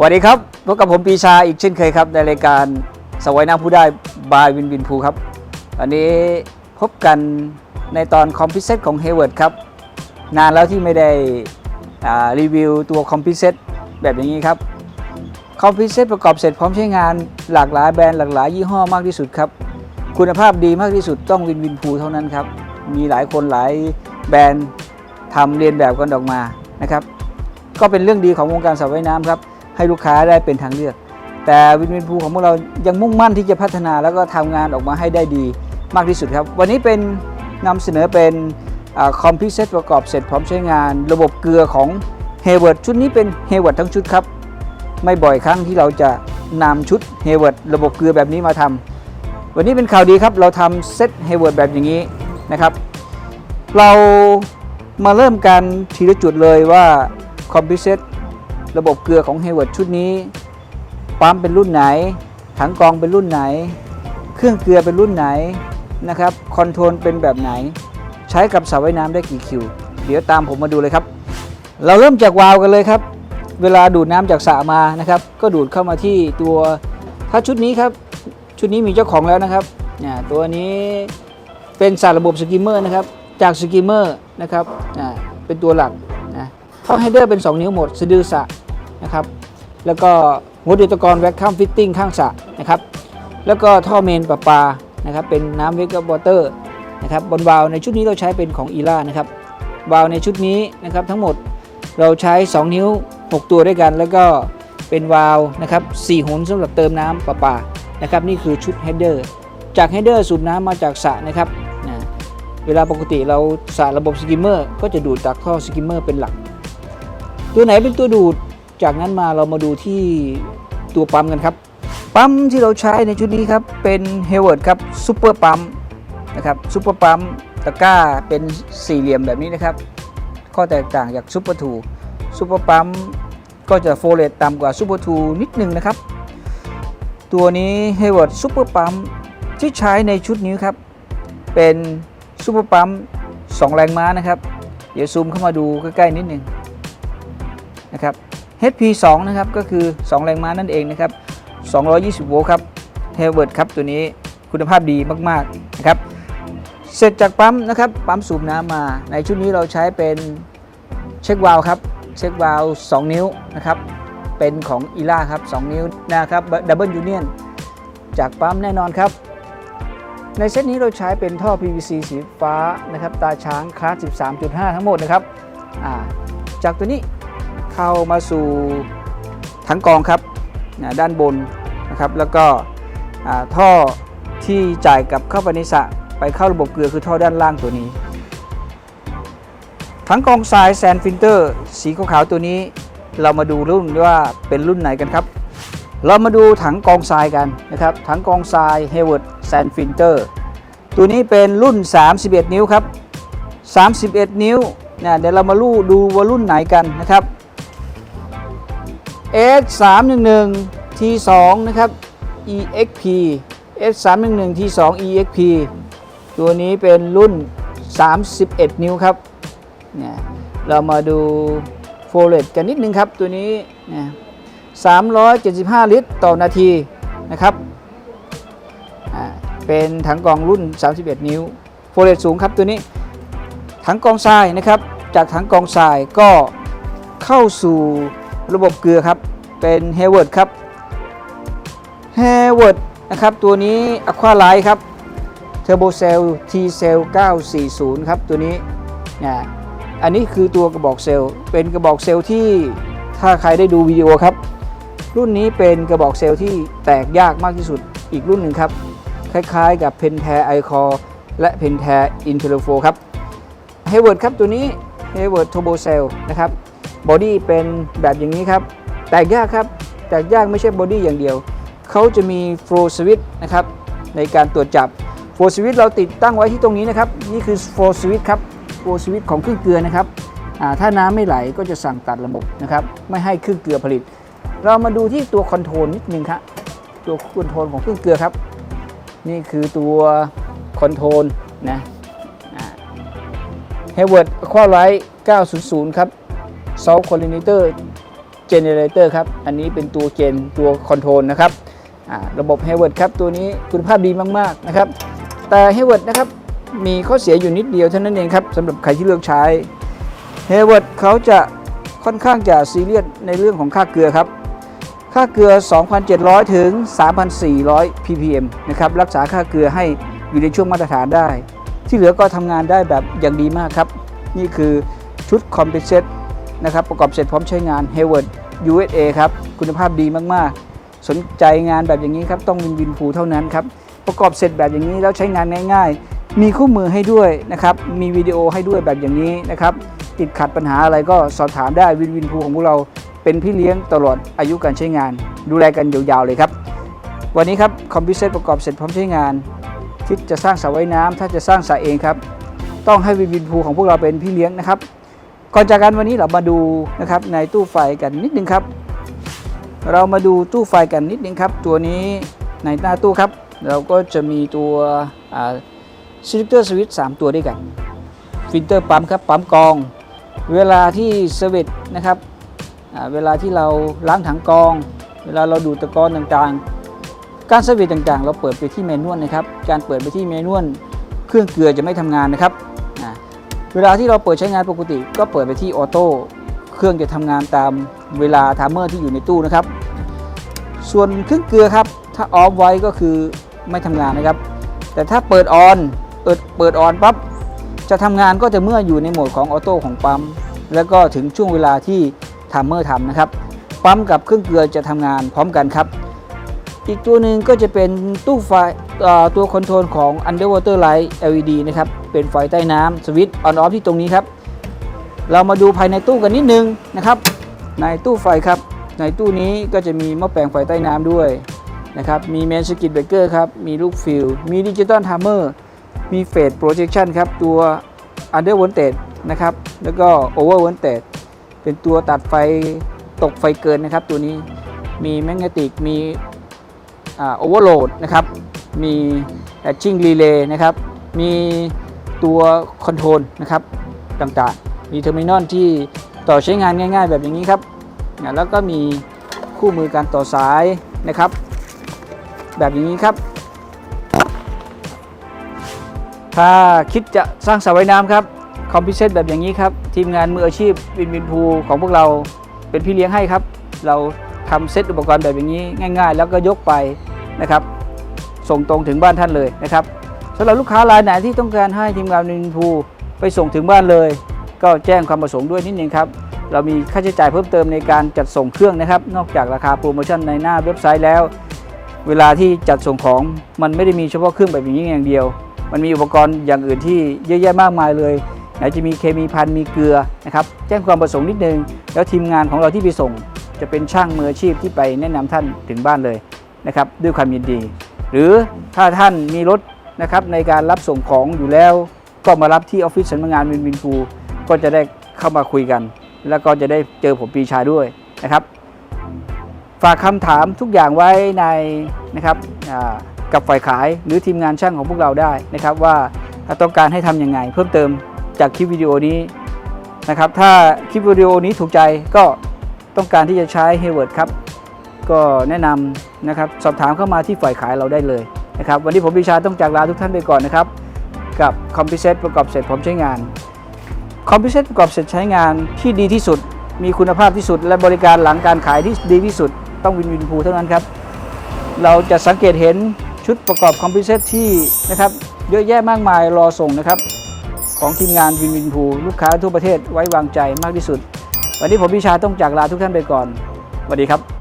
สวัสดีครับพบกับผมปีชาอีกเช่นเคยครับ ในรายการสวัยน้ำผู้ได้บายวินวินภูครับวันนี้พบกันในตอนคอมพิเซตของ h a y w a r d ครับ นานแล้วที่ไม่ได้รีวิวตัวคอมพิเซตแบบอย่างนี้ครับ คอมพิเซตประกอบเสร็จพร้อมใช้งานหลากหลายแบรนด์หลากหลายยี่ห้อมากที่สุดครับ คุณภาพดีมากที่สุดต้องวินวินภูเท่านั้นครับ มีหลายคนหลายแบรนด์ทำเรียนแบบกันออกมานะครับ ก็เป็นเรื่องดีของวงการสระว่ายน้ำครับ ให้ลูกค้าได้เป็นทางเลือก แต่วินวินพูของพวกเรายังมุ่งมั่นที่จะพัฒนาแล้วก็ทำงานออกมาให้ได้ดีมากที่สุดครับ วันนี้เป็นนำเสนอเป็นคอมพิวเซตประกอบเสร็จพร้อมใช้งาน ระบบเกลือของ h a y w a r d ชุดนี้เป็น h a y w a r d ทั้งชุดครับ ไม่บ่อยครั้งที่เราจะนำชุด h a y w a r d ระบบเกลือแบบนี้มาทำวันนี้เป็นข่าวดีครับ เราทำเซต h a y w a r d แบบอย่างนี้นะครับ เรามาเริ่มกันทีละจุดเลยว่าคอมพิวเซต ระบบเกลือของ h a y w a r d ชุดนี้ ปั๊มเป็นรุ่นไหน ถังกรองเป็นรุ่นไหน เครื่องเกลือเป็นรุ่นไหนนะครับ คอนโทรลเป็นแบบไหน ใช้กับสระว่ายน้ำได้กี่คิว เดี๋ยวตามผมมาดูเลยครับ เราเริ่มจากวาล์วกันเลยครับ เวลาดูดน้ำจากสระมานะครับ ก็ดูดเข้ามาที่ตัว ถ้าชุดนี้ครับ ชุดนี้มีเจ้าของแล้วนะครับอ่าตัวนี้เป็นสารระบบสกิมเมอร์นะครับ จากสกิมเมอร์นะครับเป็นตัวหลัก ท่อไฮเดอร์เป็น 2 นิ้วหมดสะดือสระนะครับ แล้วก็หัวดูดตะกอนแวคคัมฟิตติ้งข้างสระนะครับ แล้วก็ท่อเมนประปานะครับเป็นน้ำเวกวอเตอร์นะครับบนวาลในชุดนี้เราใช้เป็นของอีล่านะครับวาลในชุดนี้นะครับทั้งหมดเราใช้ 2 นิ้ว 6 ตัวด้วยกัน แล้วก็เป็นวาลนะครับ4หุนสำหรับเติมน้ำประปานะครับนี่คือชุดเฮดเดอร์จากเฮดเดอร์สูบน้ำมาจากสระนะครับนะเวลาปกติเราสระระบบสกิมเมอร์ก็จะดูดจากท่อสกิมเมอร์เป็นหลัก ตัวไหนเป็นตัวดูด จากนั้นมาเรามาดูที่ตัวปั๊มกันครับ ปั๊มที่เราใช้ในชุดนี้ครับ เป็นเฮเวิร์ดครับซูเปอร์ปั๊มนะครับซูเปอร์ปั๊มตะกร้าเป็นสี่เหลี่ยมแบบนี้นะครับ ข้อแตกต่างจากซูเปอร์ทูซูเปอร์ปั๊มก็จะโฟเลตต่ำกว่าซูเปอร์ทูนิดนึงนะครับ ตัวนี้เฮเวิร์ดซูเปอร์ปั๊มที่ใช้ในชุดนี้ครับ เป็นซูเปอร์ปั๊ม2แรงม้านะครับ เดี๋ยวซูมเข้ามาดูใกล้ๆนิดนึง นะครับ HP 2 นะครับก็คือ 2 แรงม้านั่นเองนะครับ 220 โวลต์ครับ h a v e r t ครับตัวนี้คุณภาพดีมากๆนะครับ เสร็จจากปั๊มนะครับปั๊มสูบน้ำมา ในชุดนี้เราใช้เป็นเช็ควาล์วครับเช็ควาล์ว2นิ้วนะครับเป็นของอีล่าครับ 2 นิ้วนะครับดับเบิลยูเนียนจากปั๊มแน่นอนครับ ในเซตนี้เราใช้เป็นท่อ PVC สีฟ้านะครับตาช้างคลาส 13.5 ทั้งหมดนะครับจากตัวนี้ เข้ามาสู่ถังกองครับนะด้านบนนะครับ แล้วก็ท่อที่จ่ายกับเข้าไปในสระไปเข้าระบบเกลือคือท่อด้านล่างตัวนี้ถังกองทรายแซนฟิลเตอร์ สีขาวๆตัวนี้เรามาดูรุ่นว่าเป็นรุ่นไหนกันครับ เรามาดูถังกองทรายกันนะครับ ถังกองทราย h a y w a r d Sand Filter ตัวนี้เป็นรุ่น 31 นิ้วครับ 31 นิ้วนะเดี๋ยวเรามาลู่ดูว่ารุ่นไหนกันนะครับ S 3 1 1 T 2 นะครับ EXP S 3 1 1 T 2 EXP ตัวนี้เป็นรุ่น 31 นิ้วครับเนี่ยเรามาดูโฟเลตกันนิดนึงครับ ตัวนี้เนี่ย375 ลิตรต่อนาทีนะครับอ่าเป็นถังกองรุ่น 31 นิ้ว โฟเลตสูงครับตัวนี้ ถังกองทรายนะครับ จากถังกองทรายก็เข้าสู่ ระบบเกลือครับ เป็นเฮเวิร์ดครับเฮเวิร์ดนะครับ ตัวนี้ Aqua Light ครับ Turbo Cell T Cell 940 ครับตัวนี้นะอันนี้คือตัวกระบอกเซลเป็นกระบอกเซลที่ถ้าใครได้ดูวิดีโอครับ รุ่นนี้เป็นกระบอกเซลที่แตกยากมากที่สุดอีกรุ่นหนึ่งครับ คล้ายๆกับ Pentair iCore และ Pentair Intellifo ครับเฮเวิร์ดครับตัวนี้เฮเวิร์ด Turbo Cell นะครับ บอดี้เป็นแบบอย่างนี้ครับ แตกยากครับ แตกยากไม่ใช่บอดี้อย่างเดียว เขาจะมี flow switch นะครับในการตรวจจับ flow switch เราติดตั้งไว้ที่ตรงนี้นะครับ นี่คือ flow switch ครับ flow switch ของเครื่องเกลือนะครับถ้าน้ำไม่ไหลก็จะสั่งตัดระบบนะครับ ไม่ให้เครื่องเกลือผลิต เรามาดูที่ตัวคอนโทรลนิดนึงครับตัวคอนโทรลของเครื่องเกลือครับ นี่คือตัวคอนโทรลนะเฮเวิร์ดครับ วอลครับ Salt Coordinator เจเนเรเตอร์ครับ อันนี้เป็นตัวเจนตัวคอนโทรลนะครับระบบ h a v e r t ครับ ตัวนี้คุณภาพดีมาก ๆ นะครับ แต่ h a v e r t นะครับมีข้อเสียอยู่นิดเดียวเท่านั้นเองครับสำหรับใครที่เลือกใช้ h a v e r t เขาจะค่อนข้างจะซีเรียสในเรื่องของค่าเกลือครับ ค่าเกลือ 2,700 ถึง 3,400 ppm นะครับรักษาค่าเกลือให้อยู่ในช่วงมาตรฐานได้ ที่เหลือก็ทำงานได้แบบอย่างดีมากครับ นี่คือชุดคอมเพรสเซต นะครับประกอบเสร็จพร้อมใช้งาน h a w a r d USA ครับคุณภาพดีมากๆ สนใจงานแบบอย่างนี้ครับต้องวินวินพูเท่านั้นครับประกอบเสร็จแบบอย่างนี้แล้วใช้งานง่ายๆ มีคู่มือให้ด้วยนะครับมีวิดีโอให้ด้วยแบบอย่างนี้นะครับติดขัดปัญหาอะไรก็สอบถามได้วินวินพูของพวกเราเป็นพี่เลี้ยงตลอดอายุการใช้งาน ดูแลกันยาวๆเลยครับ วันนี้ครับคอมพิวเตอร์ประกอบเสร็จพร้อมใช้งานคิดจะสร้างสระว่ายน้ำถ้าจะสร้างสระเองครับ ต้องให้วินวินพูของพวกเราเป็นพี่เลี้ยงนะครับ ก่อนจากกันวันนี้เรามาดูนะครับในตู้ไฟกันนิดนึงครับ เรามาดูตู้ไฟกันนิดนึงครับ ตัวนี้ในหน้าตู้ครับ เราก็จะมีตัวซิลิเตอร์สวิตสามตัวด้วยกันฟิลเตอร์ปั๊มครับปั๊มกอง เวลาที่สวิตช์นะครับเวลาที่เราล้างถังกอง เวลาเราดูตะกอนต่างๆ การสวิตช์ต่างๆ เราเปิดไปที่เมนวลนะครับ การเปิดไปที่เมนวลเครื่องเกลือจะไม่ทำงานนะครับ เวลาที่เราเปิดใช้งานปกติ ก็เปิดไปที่ออโต้เครื่องจะทำงานตามเวลาไทม์เมอร์ที่อยู่ในตู้นะครับ ส่วนเครื่องเกลือครับ ถ้าออฟไว้ก็คือไม่ทำงานนะครับ แต่ถ้าเปิดออนเปิดเปิดออนปั๊บจะทำงานก็จะเมื่ออยู่ในโหมดของออโต้ของปั๊มแล้วก็ถึงช่วงเวลาที่ไทม์เมอร์ทำนะครับปั๊มกับเครื่องเกลือจะทำงานพร้อมกันครับ อีกตัวหนึ่งก็จะเป็นตู้ไฟตัวคอนโทรลของ Underwater Light LED นะครับ เป็นไฟใต้น้ำสวิตช์ออนออฟที่ตรงนี้ครับ เรามาดูภายในตู้กันนิดนึงนะครับ ในตู้ไฟครับ ในตู้นี้ก็จะมีหม้อแปลงไฟใต้น้ำด้วยนะครับ มีเมนสกิตเบรกเกอร์ครับ มีลูกฟิลมีดิจิตอลไทม์เมอร์ มีเฟสโปรเจคชันครับ ตัว Under Voltage นะครับ แล้วก็ Over Voltage เป็นตัวตัดไฟตกไฟเกินนะครับตัวนี้ มีแมกเนติก มี โอเวอร์โหลดนะครับ มีแอชชิ่งรีเลย์นะครับ มีตัวคอนโทรลนะครับต่างๆ มีเทอร์มินอลที่ต่อใช้งานง่าย ๆ แบบอย่างนี้ครับนะแล้วก็มีคู่มือการต่อสายนะครับ แบบอย่างนี้ครับ ถ้าคิดจะสร้างสระว่ายน้ำครับคอมพิเซตแบบอย่างนี้ครับ ทีมงานมืออาชีพวินวินพูของพวกเราเป็นพี่เลี้ยงให้ครับ เรา ทำเซตอุปกรณ์แบบอย่างนี้ง่าย ๆ แล้วก็ยกไปนะครับ ส่งตรงถึงบ้านท่านเลยนะครับสำหรับลูกค้ารายไหนที่ต้องการให้ทีมงานนินพูไปส่งถึงบ้านเลย ก็แจ้งความประสงค์ด้วยนิดนึงครับเรามีค่าใช้จ่ายเพิ่มเติมในการจัดส่งเครื่องนะครับ นอกจากราคาโปรโมชั่นในหน้าเว็บไซต์แล้ว เวลาที่จัดส่งของมันไม่ได้มีเฉพาะเครื่องแบบนี้อย่างเดียว มันมีอุปกรณ์อย่างอื่นที่เยอะแยะมากมายเลยไหนจะมีเคมีพันมีเกลือนะครับแจ้งความประสงค์นิดนึง แล้วทีมงานของเราที่ไปส่ง จะเป็นช่างมืออาชีพที่ไปแนะนำท่านถึงบ้านเลยนะครับด้วยความยินดี หรือถ้าท่านมีรถนะครับในการรับส่งของอยู่แล้ว ก็มารับที่ออฟฟิศสำนักงานวินวินฟูก็จะได้เข้ามาคุยกัน แล้วก็จะได้เจอผมปีชาด้วยนะครับ ฝากคำถามทุกอย่างไว้ในนะครับกับฝ่ายขายหรือทีมงานช่างของพวกเราได้นะครับ ว่าถ้าต้องการให้ทำยังไง เพิ่มเติมจากคลิปวิดีโอนี้นะครับ ถ้าคลิปวิดีโอนี้ถูกใจก็ ต้องการที่จะใช้ h a w a r d ครับก็แนะนำนะครับสอบถามเข้ามาที่ฝ่ายขายเราได้เลยนะครับวันนี้ผมปรีชาต้องจากลาทุกท่านไปก่อนนะครับ กับคอมพิวเซตประกอบเสร็จพร้อมใช้งาน คอมพิวเซตประกอบเสร็จใช้งานที่ดีที่สุด มีคุณภาพที่สุด และบริการหลังการขายที่ดีที่สุด ต้องวินวินพูเท่านั้นครับ เราจะสังเกตเห็นชุดประกอบคอมพิวเซตที่นะครับเยอะแยะมากมายรอส่งนะครับ ของทีมงานวินวินพูลูกค้าทั่วประเทศไว้วางใจมากที่สุด วันนี้ผมพิชาต้องจากลาทุกท่านไปก่อนสวัสดีครับ